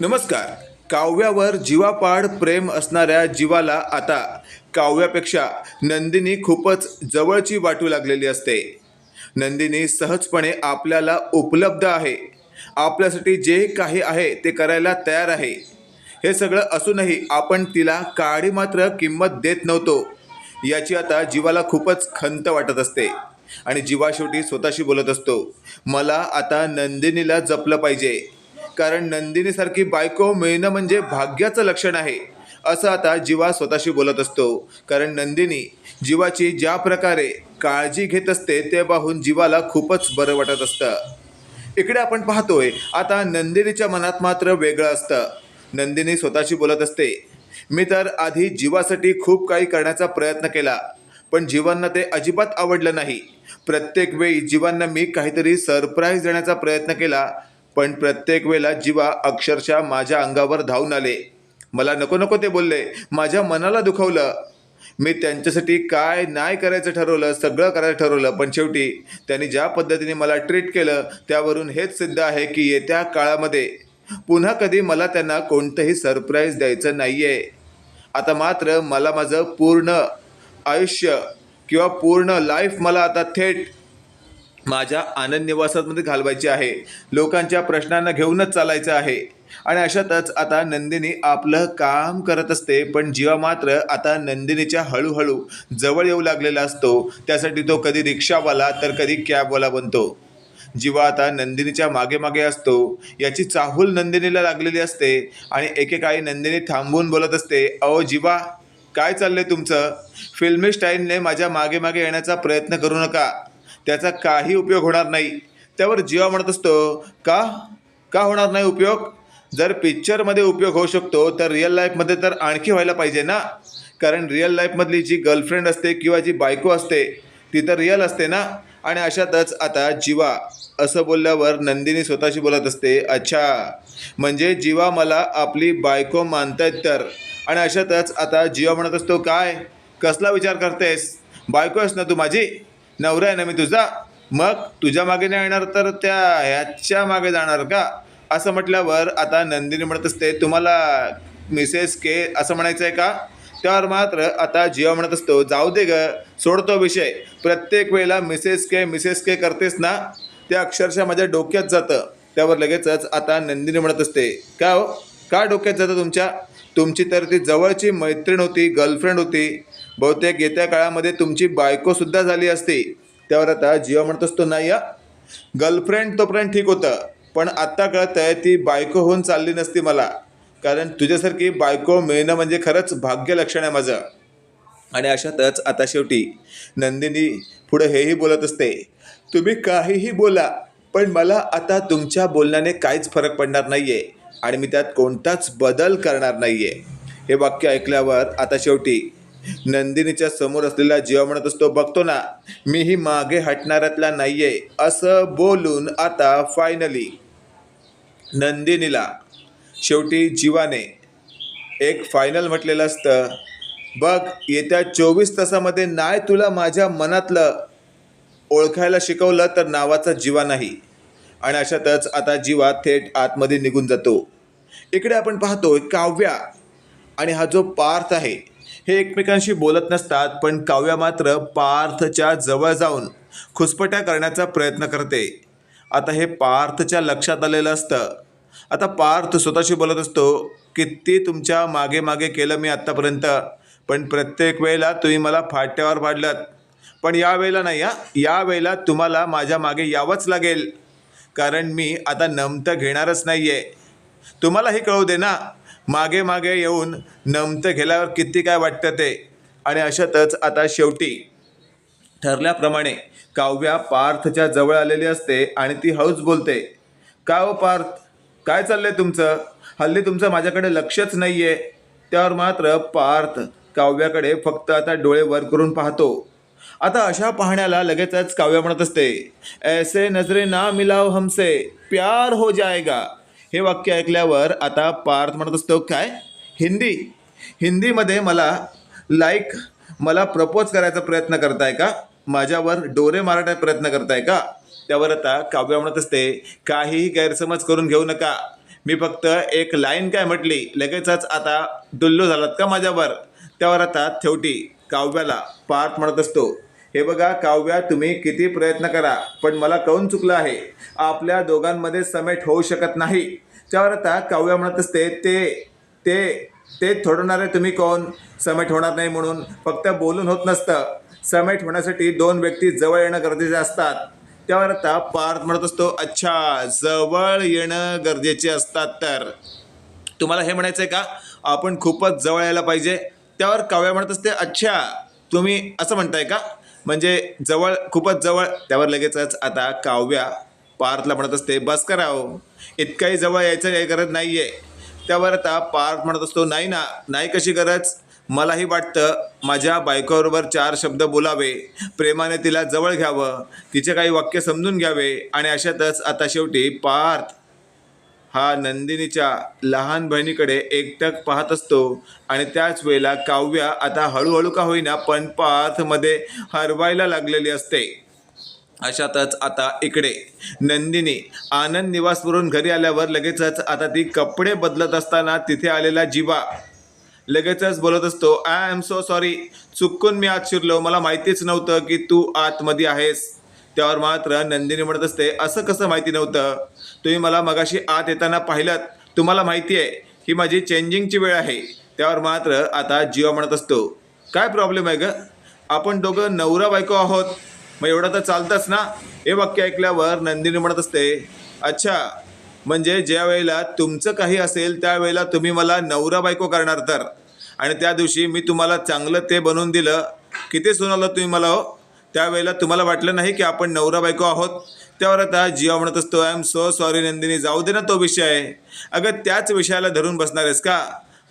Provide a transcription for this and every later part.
नमस्कार. काव्यावर जीवापाड प्रेम असणाऱ्या जीवाला आता काव्यापेक्षा नंदिनी खूपच जवळची वाटू लागलेली असते. नंदिनी सहजपणे आपल्याला उपलब्ध आहे. आपल्यासाठी जे काही आहे ते करायला तयार आहे. हे सगळं असूनही आपण तिला काडी मात्र किंमत देत नव्हतो. याची आता जीवाला खूपच खंत वाटत असते. आणि जीवा शेवटी स्वतःशी बोलत असतो मला आता नंदिनीला जपलं पाहिजे. कारण नंदिनीसारखी बायको मिळणं म्हणजे भाग्याचं लक्षण आहे. असं आता जीवा स्वतःशी बोलत असतो. कारण नंदिनी जीवाची ज्या प्रकारे काळजी घेत असते ते पाहून जीवाला खूपच बरं वाटत असतं. इकडे आपण पाहतोय आता नंदिनीच्या मनात मात्र वेगळं असतं. नंदिनी स्वतःशी बोलत असते मी तर आधी जीवासाठी खूप काही करण्याचा प्रयत्न केला पण जीवांना ते अजिबात आवडलं नाही. प्रत्येक वेळी जीवांना मी काहीतरी सरप्राईज देण्याचा प्रयत्न केला पण प्रत्येक वेळेला जीवा अक्षरशः माझ्या अंगावर धावून आले. मला नको नको ते बोलले. माझ्या मनाला दुखवलं. मी त्यांच्यासाठी काय नाही करायचं ठरवलं सगळं करायचं ठरवलं पण शेवटी त्यांनी ज्या पद्धतीने मला ट्रीट केलं त्यावरून हेच सिद्ध आहे की येत्या काळामध्ये पुन्हा कधी मला त्यांना कोणतंही सरप्राईज द्यायचं नाही आहे आता मात्र मला माझं पूर्ण आयुष्य किंवा पूर्ण लाईफ मला आता थेट माझ्या आनंद निवासामध्ये घालवायची आहे. लोकांच्या प्रश्नांना घेऊनच चालायचं आहे. आणि अशातच आता नंदिनी आपलं काम करत असते पण जीवा मात्र आता नंदिनीच्या हळूहळू जवळ येऊ लागलेला असतो. त्यासाठी तो कधी रिक्षावाला तर कधी कॅबवाला बनतो. जीवा आता नंदिनीच्या मागे मागे असतो. याची चाहूल नंदिनीला लागलेली असते आणि एकेकाळी नंदिनी थांबून बोलत असते अहो जीवा काय चाललंय तुमचं? फिल्मी स्टाईलने माझ्या मागे मागे येण्याचा प्रयत्न करू नका. त्याचा काही उपयोग होणार नाही. त्यावर जीवा म्हणत असतो का? का होणार नाही उपयोग? जर पिक्चरमध्ये उपयोग होऊ शकतो तर रिअल लाईफमध्ये तर आणखी व्हायला पाहिजे ना. कारण रिअल लाईफमधली जी गर्लफ्रेंड असते किंवा जी बायको असते ती तर रिअल असते ना. आणि अशातच आता जीवा असं बोलल्यावर नंदिनी स्वतःशी बोलत असते अच्छा म्हणजे जीवा मला आपली बायको मानतायत तर. आणि अशातच आता जीवा म्हणत असतो काय? कसला विचार करतेस? बायको आहेस ना तू माझी? नवरा आहे ना मी तुझा? मग तुझ्या मागे नाही येणार तर त्या ह्याच्या मागे जाणार का? असं म्हटल्यावर आता नंदिनी म्हणत असते तुम्हाला मिसेस के असं म्हणायचं आहे का? त्यावर मात्र आता जिओ म्हणत असतो जाऊ दे ग सोडतो विषय. प्रत्येक वेळेला मिसेस के मिसेस के करतेस ना ते अक्षरशः माझ्या डोक्यात जातं. त्यावर लगेचच आता नंदिनी म्हणत असते का हो? का डोक्यात जातं तुमच्या? तुमची तर ती जवळची मैत्रीण होती गर्लफ्रेंड होती. बहुतेक येत्या काळामध्ये तुमची बायकोसुद्धा झाली असती. त्यावर आता जीवा म्हणत असतो नाही या गर्लफ्रेंड तोपर्यंत ठीक होतं. पण आत्ता कळत आहे ती बायको होऊन चालली नसती मला. कारण तुझ्यासारखी बायको मिळणं म्हणजे खरंच भाग्य लक्षण आहे माझं. आणि अशातच आता शेवटी नंदिनी पुढे हेही बोलत असते तुम्ही काहीही बोला पण मला आता तुमच्या बोलण्याने काहीच फरक पडणार नाही आहे आणि मी त्यात कोणताच बदल करणार नाही आहे हे वाक्य ऐकल्यावर आता शेवटी नंदिनीच्या समोर असलेला जीवा म्हणत असतो बघतो ना मीही मागे हटणाऱ्यातला नाही आहे असं बोलून आता फायनली नंदिनीला शेवटी जीवाने एक फायनल म्हटलेलं असतं बघ येत्या चोवीस तासामध्ये नाही तुला माझ्या मनातलं ओळखायला शिकवलं तर नावाचा जीवा नाही. आणि अशातच आता जीवा थेट आतमध्ये निघून जातो. इकडे आपण पाहतो काव्या आणि हा जो पार्थ आहे हे एकमेकांशी बोलत नसतात पण काव्या मात्र पार्थच्या जवळ जाऊन खुसपट्या करण्याचा प्रयत्न करते. आता हे पार्थच्या लक्षात आलेलं असतं. आता पार्थ स्वतःशी बोलत असतो किती तुमच्या मागे मागे केलं मी आत्तापर्यंत पण प्रत्येक वेळेला तुम्ही मला फाट्यावर पाडलात. पण या वेळेला नाही या या वेळेला तुम्हाला माझ्या मागे यावंच लागेल. कारण मी आता नमतं घेणारच नाही आहे तुम्हाला हे कळू दे ना? मागे मागे येऊन नमतं घेल्यावर किती काय वाटतं ते? आणि अशातच आता शेवटी ठरल्याप्रमाणे काव्या पार्थच्या जवळ आलेली असते आणि ती हौस बोलते का हो पार्थ? काय चाललंय तुमचं? हल्ली तुमचं माझ्याकडे लक्षच नाही आहे त्यावर मात्र पार्थ काव्याकडे फक्त आता डोळे वर करून पाहतो. आता अशा पाहण्याला लगेचच काव्य म्हणत असते. ऐसे नजरे ना मिलाव हमसे प्यार हो जाएगा. हे वाक्य ऐकल्यावर आता पार्थ म्हणत असतो काय? हिंदी? हिंदीमध्ये मला लाईक मला प्रपोज करायचा प्रयत्न करताय का? माझ्यावर डोरे मारण्याचा प्रयत्न करताय का? त्यावर आता काव्य म्हणत असते काहीही गैरसमज करून घेऊ नका. मी फक्त एक लाईन काय म्हटली लगेचच आता डुल्लो झालात का माझ्यावर? त्यावर आता ठेवटी काव्याला पार्थ म्हणत असतो हे बघा काव्या तुम्ही किती प्रयत्न करा पण मला कौन चुकलं आहे? आपल्या दोघांमध्ये समेट होऊ शकत नाही. त्यावर आता काव्या म्हणत असते ते ते ते थोडणारे तुम्ही कोण समेट होणार नाही म्हणून. फक्त बोलून होत नसतं. समेट होण्यासाठी दोन व्यक्ती जवळ येणं गरजेचे असतात. त्यावर आता पार्थ म्हणत असतो अच्छा जवळ येणं गरजेचे असतात तर. तुम्हाला हे म्हणायचं आहे का? आपण खूपच जवळ यायला पाहिजे. त्यावर काव्या म्हणत असते अच्छा तुम्ही असं म्हणताय का? म्हणजे जवळ खूपच जवळ त्यावर लगेचच आता काव्या पार्थला म्हणत असते बस करावं इतकाही जवळ यायचं काही गरज नाही आहे त्यावर आता पार्थ म्हणत असतो नाही ना नाही कशी गरज? मलाही वाटतं माझ्या बायकोबरोबर चार शब्द बोलावे. प्रेमाने तिला जवळ घ्यावं. तिचे काही वाक्य समजून घ्यावे. आणि अशातच आता शेवटी पार्थ हा नंदिनीच्या लहान बहिणीकडे एकटक पाहत असतो. आणि त्याच वेळेला काव्या आता हळूहळू का होईना पण पार्थमध्ये हरवायला लागलेली असते. अशातच आता इकडे नंदिनी आनंद निवासवरून घरी आल्यावर लगेचच आता ती कपडे बदलत असताना तिथे आलेला जीवा. लगेचच बोलत असतो आय एम सो सॉरी चुकून मी आत शिरलो. मला माहितीच नव्हतं की तू आतमध्ये आहेस. त्यावर मात्र नंदिनी म्हणत असते असं कसं माहिती नव्हतं? तुम्ही मला मगाशी आत येताना पाहिलं तुम्हाला माहिती आहे ही माझी चेंजिंगची वेळ आहे. त्यावर मात्र आता जीवा म्हणत असतो काय प्रॉब्लेम आहे ग? आपण दोघं नवरा बायको आहोत. मग एवढं तर चालतंच ना? हे वाक्य ऐकल्यावर नंदिनी म्हणत असते अच्छा म्हणजे ज्या वेळेला तुमचं काही असेल त्यावेळेला तुम्ही मला नवरा बायको करणार तर? आणि त्या दिवशी मी तुम्हाला चांगलं ते बनवून दिलं. किती सुनावलं तुम्ही मला हो? त्यावेळेला तुम्हाला वाटलं नाही की आपण नवरा बायको आहोत? त्यावर आता जिवा म्हणत असतो I am so sorry Nandini. जाऊ दे ना तो विषय. अगं त्याच विषयाला धरून बसणार आहेस का?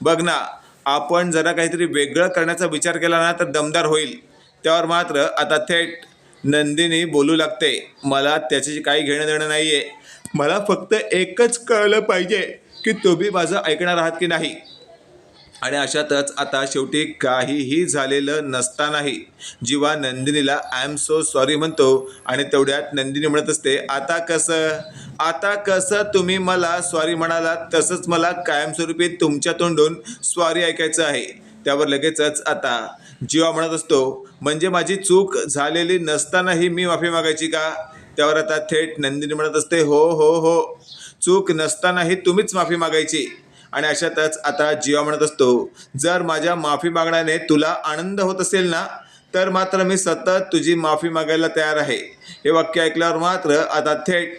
बघ ना आपण जरा काहीतरी वेगळं करण्याचा विचार केला ना तर दमदार होईल. त्यावर मात्र आता थेट नंदिनी बोलू लागते. मला त्याच्याशी काही घेणं देणं नाही आहे मला फक्त एकच कळलं पाहिजे की तुम्ही माझं ऐकणार आहात की नाही. आणि अशातच आता शेवटी काहीही झालेलं नसतानाही जीवा नंदिनीला आय एम सो सॉरी म्हणतो. आणि तेवढ्यात नंदिनी म्हणत असते आता कसं? आता कसं तुम्ही मला सॉरी म्हणालात तसंच मला कायमस्वरूपी तुमच्या तोंडून स्वारी ऐकायचं आहे. त्यावर लगेचच आता जीवा म्हणत असतो म्हणजे माझी चूक झालेली नसतानाही मी माफी मागायची का? त्यावर आता थेट नंदिनी म्हणत असते हो हो हो. चूक नसतानाही तुम्हीच माफी मागायची. आणि अशातच आता जीवा म्हणत असतो जर माझ्या माफी मागण्याने तुला आनंद होत असेल ना तर मात्र मी सतत तुझी माफी मागायला तयार आहे. हे वाक्य ऐकल्यावर मात्र आता थेट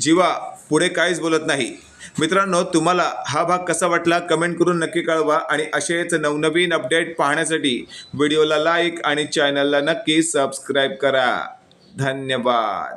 जीवा पुढे काहीच बोलत नाही. मित्रांनो तुम्हाला हा भाग कसा वाटला कमेंट करून नक्की कळवा आणि असेच नवनवीन अपडेट पाहण्यासाठी व्हिडिओला लाईक आणि चॅनलला नक्की सबस्क्राईब करा. धन्यवाद.